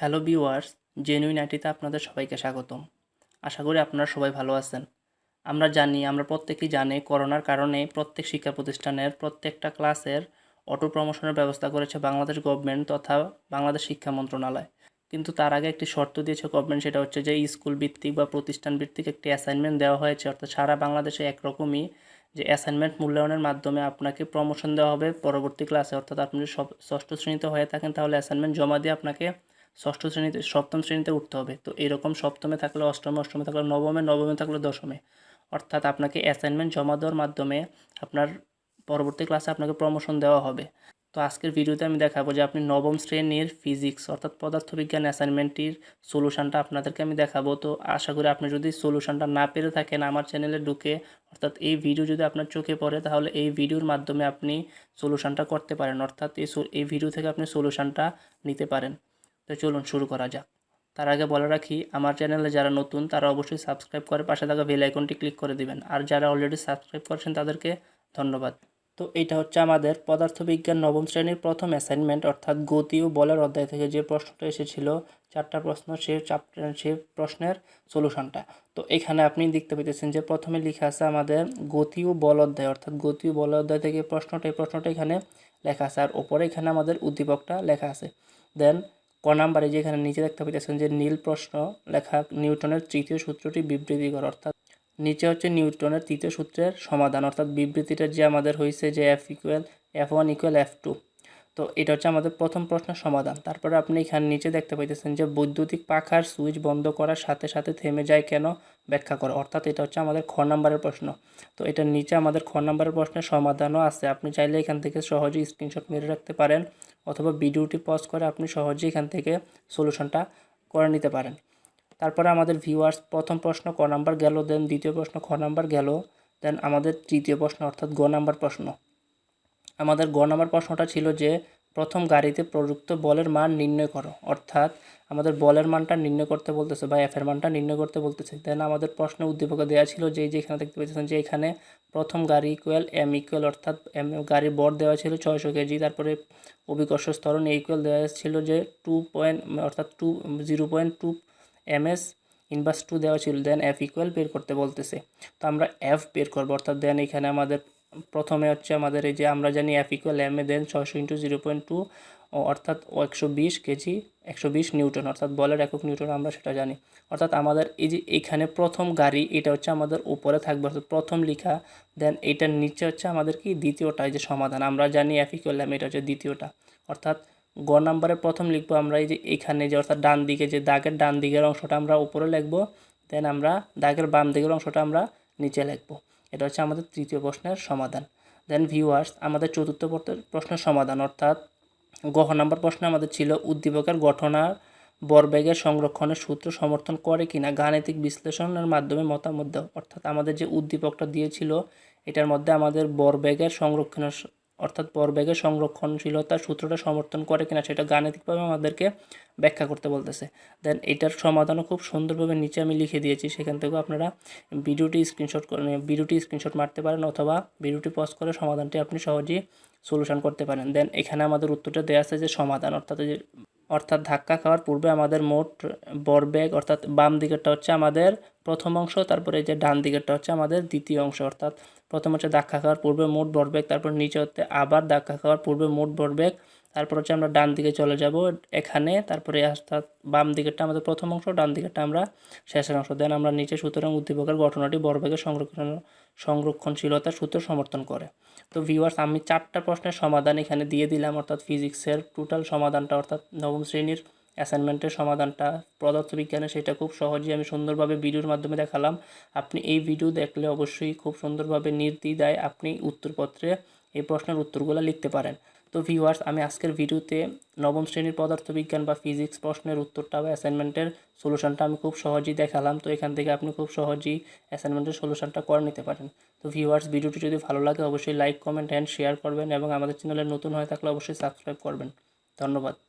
Hello viewers, genuine আইটিতে আপনাদের সবাইকে স্বাগতম। আশা করি আপনারা সবাই ভালো আছেন। আমরা জানি, আমরা প্রত্যেকেই জানি, করোনার কারণে প্রত্যেক শিক্ষা প্রতিষ্ঠানের, প্রত্যেকটা ক্লাসের অটো প্রমোশনের ব্যবস্থা করেছে বাংলাদেশ গভর্নমেন্ট তথা বাংলাদেশ শিক্ষা মন্ত্রণালয়। কিন্তু তার আগে একটি শর্ত দিয়েছে গভর্নমেন্ট, সেটা হচ্ছে যে স্কুল ভিত্তিক বা প্রতিষ্ঠান ভিত্তিক একটি অ্যাসাইনমেন্ট দেওয়া হয়েছে। অর্থাৎ সারা বাংলাদেশে একরকমই যে অ্যাসাইনমেন্ট মূল্যায়নের মাধ্যমে আপনাকে প্রমোশন দেওয়া হবে পরবর্তী ক্লাসে। অর্থাৎ আপনি যদি ষষ্ঠ শ্রেণীতে হয়ে থাকেন, তাহলে অ্যাসাইনমেন্ট জমা দিয়ে আপনাকে ষষ্ঠ শ্রেণীতে, সপ্তম শ্রেণীতে উঠতে হবে। তো এরকম সপ্তমে থাকলে অষ্টমে অষ্টমে থাকলে নবমে নবমে থাকলে দশমে। অর্থাৎ আপনাকে অ্যাসাইনমেন্ট জমা দেওয়ার মাধ্যমে আপনার পরবর্তী ক্লাসে আপনাকে প্রমোশন দেওয়া হবে। তো আজকের ভিডিওতে আমি দেখাবো যে আপনি নবম শ্রেণির ফিজিক্স অর্থাৎ পদার্থবিজ্ঞান অ্যাসাইনমেন্টটির সলিউশনটা আপনাদেরকে আমি দেখাবো। তো আশা করি আপনি যদি সলিউশনটা না পেরে থাকেন আমার চ্যানেলে ঢুকে, অর্থাৎ এই ভিডিও যদি আপনার চোখে পড়ে, তাহলে এই ভিডিওর মাধ্যমে আপনি সলিউশনটা করতে পারেন। অর্থাৎ এই এই ভিডিও থেকে আপনি সলিউশনটা নিতে পারেন। তো চলুন শুরু করা যাক। তার আগে বলে রাখি, আমার চ্যানেলে যারা নতুন, তারা অবশ্যই সাবস্ক্রাইব করে পাশে থাকা বেল আইকনটি ক্লিক করে দিবেন। আর যারা অলরেডি সাবস্ক্রাইব করেছেন, তাদেরকে ধন্যবাদ। তো এটা হচ্ছে আমাদের পদার্থবিজ্ঞান নবম শ্রেণির প্রথম অ্যাসাইনমেন্ট অর্থাৎ গতি ও বলের অধ্যায় থেকে যে প্রশ্নটা এসেছিল, চারটা প্রশ্ন, সে চাপ্টার সে প্রশ্নের সলিউশনটা তো এখানে আপনি দেখতে পেতেছেন যে প্রথমে লেখা আছে আমাদের গতি ও বল অধ্যায়, অর্থাৎ গতি ও বল অধ্যায় থেকে প্রশ্নটা, এই প্রশ্নটা এখানে লেখা আছে। আর ওপরে এখানে আমাদের উদ্দীপকটা লেখা আছে। দেন ক নাম্বারে যে এখানে নিচে দেখতে পাইতেছেন যে নীল প্রশ্ন লেখা নিউটনের তৃতীয় সূত্রটি বিবৃতি কর অর্থাৎ নিচে হচ্ছে নিউটনের তৃতীয় সূত্রের সমাধান, অর্থাৎ বিবৃতিটা যে আমাদের হয়েছে যে F equal F one equal F two তো এটা হচ্ছে আমাদের প্রথম প্রশ্নের সমাধান। তারপরে আপনি এখানে নিচে দেখতে পাইতেছেন যে বৈদ্যুতিক পাখার সুইচ বন্ধ করার সাথে সাথে থেমে যায় কেন? ব্যাখ্যা করো। অর্থাৎ এটা হচ্ছে আমাদের খ নাম্বারের প্রশ্ন। তো এটার নিচে আমাদের খ নাম্বারের প্রশ্নের সমাধানও আছে। আপনি চাইলে এখান থেকে সহজেই স্ক্রিনশট মেরে রাখতে পারেন অথবা ভিডিওটি পজ করে আপনি সহজেই এখান থেকে সলিউশনটা করে নিতে পারেন। তারপরে আমাদের ভিউয়ার্স প্রথম প্রশ্ন ক নাম্বার গেল দেন দ্বিতীয় প্রশ্ন খ নাম্বার গেল দেন আমাদের তৃতীয় প্রশ্ন অর্থাৎ গ নাম্বার প্রশ্ন। আমাদের গ নাম্বার প্রশ্নটা ছিল যে, প্রথম গাড়িতে প্রযুক্ত বলের মান নির্ণয় করো। অর্থাৎ আমাদের বলের মানটা নির্ণয় করতে বলতেছে বা এফের মানটা নির্ণয় করতে বলতেছে। দেন আমাদের প্রশ্নে উদ্দীপকে দেওয়া ছিল যে, এই যে এখানে দেখতে পাচ্ছেন যে, এখানে প্রথম গাড়ি ইকুয়াল এম ইকুয়াল অর্থাৎ এম গাড়ির বর দেওয়া ছিল ছয়শো কেজি। তারপরে অভিকর্ষ স্তরণ ইকুয়াল দেওয়া ছিল যে টু পয়েন্ট অর্থাৎ two zero point two M S inverse two দেওয়া ছিল। দেন এফ ইকুয়াল বের করতে বলতেছে। তো আমরা এফ বের করব। অর্থাৎ দেন এখানে আমাদের প্রথমে হচ্ছে আমাদের এই যে আমরা জানি F equal M A then ছয়শো ইন্টু জিরো পয়েন্ট টু অর্থাৎ একশো বিশ কেজি, একশো বিশ নিউটন, অর্থাৎ বলের একক নিউটন আমরা সেটা জানি। অর্থাৎ আমাদের এই যে এখানে প্রথম গাড়ি, এটা হচ্ছে আমাদের উপরে থাকবে, অর্থাৎ প্রথম লেখা দেন এটার নিচে হচ্ছে আমাদের কি? দ্বিতীয়টা, এই যে সমাধান। আমরা জানি এফ এম এটা হচ্ছে দ্বিতীয়টা। অর্থাৎ গ নাম্বারে প্রথম লিখব আমরা এই যে এখানে যে, অর্থাৎ ডান দিকে যে দাগের ডান দিকের অংশটা আমরা উপরে লিখব দেন আমরা দাগের বাম দিকের অংশটা আমরা নিচে লিখব। এটা হচ্ছে আমাদের তৃতীয় প্রশ্নের সমাধান। দেন ভিউয়ার্স আমাদের চতুর্থ প্রশ্নের সমাধান, অর্থাৎ গহ নম্বর প্রশ্ন আমাদের ছিল, উদ্দীপকের গঠনার বরবেগের সংরক্ষণের সূত্র সমর্থন করে কিনা, গাণিতিক বিশ্লেষণের মাধ্যমে মতামত দাও। অর্থাৎ আমাদের যে উদ্দীপকটা দিয়েছিল, এটার মধ্যে আমাদের বরবেগের সংরক্ষণের অর্থাৎ বরবেগের সংরক্ষণশীলতার সূত্রটা সমর্থন করে কিনা সেটা গাণিতিকভাবে আমাদেরকে ব্যাখ্যা করতে বলতেছে। দেন এটার সমাধানও খুব সুন্দরভাবে নিচে আমি লিখে দিয়েছি, সেখান থেকেও আপনারা ভিডিওটি স্ক্রিনশট করে ভিডিওটি স্ক্রিনশট মারতে পারেন অথবা ভিডিওটি পজ করে সমাধানটি আপনি সহজেই সলিউশন করতে পারেন। দেন এখানে আমাদের উত্তরটা দেওয়া আছে যে সমাধান, অর্থাৎ যে অর্থাৎ ধাক্কা খাওয়ার পূর্বে আমাদের মোট বরবেগ অর্থাৎ বাম দিকেরটা হচ্ছে আমাদের প্রথম অংশ, তারপরে এই যে ডান দিকেরটা হচ্ছে আমাদের দ্বিতীয় অংশ, অর্থাৎ প্রথম হচ্ছে ধাক্কা খাওয়ার পূর্বে মোট বরবেগ তারপর নিচে হচ্ছে আবার ধাক্কা খাওয়ার পূর্বে মোট বরবেগ তারপর হচ্ছে আমরা ডান দিকে চলে যাব এখানে, তারপরে অর্থাৎ বাম দিকেরটা আমাদের প্রথম অংশ, ডান দিকেরটা আমরা শেষের অংশ। দেন আমরা নিচে সুতরাং উদ্দীপকের ঘটনাটি বরবেগের সংরক্ষণ, সংরক্ষণশীলতার সূত্র সমর্থন করে। তো ভিউয়ার্স আমি চারটা প্রশ্নের সমাধান এখানে দিয়ে দিলাম, অর্থাৎ ফিজিক্সের টোটাল সমাধানটা, অর্থাৎ নবম শ্রেণির অ্যাসাইনমেন্টের সমাধানটা, পদার্থবিজ্ঞানে সেটা খুব সহজেই আমি সুন্দরভাবে ভিডিওর মাধ্যমে দেখালাম। আপনি এই ভিডিও দেখলে অবশ্যই খুব সুন্দরভাবে নির্দ্বিধায় আপনি উত্তরপত্রে এই প্রশ্নের উত্তরগুলো লিখতে পারেন। তো ভিউয়ার্স আমি আজকের ভিডিওতে নবম শ্রেণির পদার্থবিজ্ঞান বা ফিজিক্স প্রশ্নের উত্তরটা বা অ্যাসাইনমেন্টের সলিউশনটা আমি খুব সহজেই দেখালাম। তো এখান থেকে আপনি খুব সহজেই অ্যাসাইনমেন্টের সলিউশনটা করে নিতে পারেন। তো ভিউয়ার্স ভিডিওটি যদি ভালো লাগে, অবশ্যই লাইক কমেন্ট অ্যান্ড শেয়ার করবেন এবং আমাদের চ্যানেলে নতুন হয়ে থাকলে অবশ্যই সাবস্ক্রাইব করবেন। ধন্যবাদ।